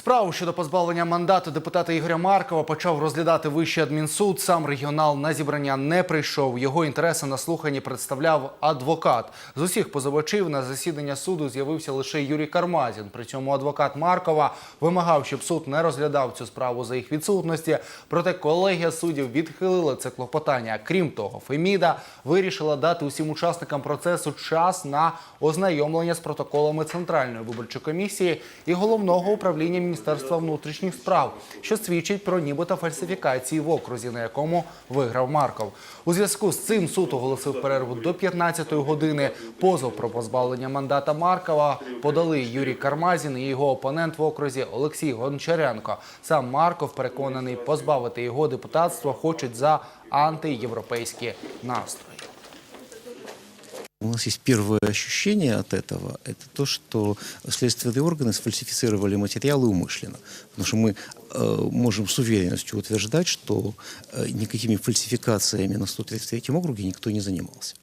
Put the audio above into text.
Справу щодо позбавлення мандату депутата Ігоря Маркова почав розглядати Вищий адмінсуд. Сам регіонал на зібрання не прийшов. Його інтереси на слуханні представляв адвокат. З усіх позивачів на засідання суду з'явився лише Юрій Кармазін. При цьому адвокат Маркова вимагав, щоб суд не розглядав цю справу за їх відсутності. Проте колегія суддів відхилила це клопотання. Крім того, Феміда вирішила дати усім учасникам процесу час на ознайомлення з протоколами Центральної виборчої комісії і головного управління Міністерства внутрішніх справ, що свідчить про нібито фальсифікації в окрузі, на якому виграв Марков. У зв'язку з цим суд оголосив перерву до 15-ї години. Позов про позбавлення мандата Маркова подали Юрій Кармазін і його опонент в окрузі Олексій Гончаренко. Сам Марков переконаний, позбавити його депутатства хочуть за антиєвропейські настрої. У нас есть первое ощущение от этого, это то, что следственные органы сфальсифицировали материалы умышленно. Потому что мы э, можем с уверенностью утверждать, что э, никакими фальсификациями на 133 округе никто не занимался.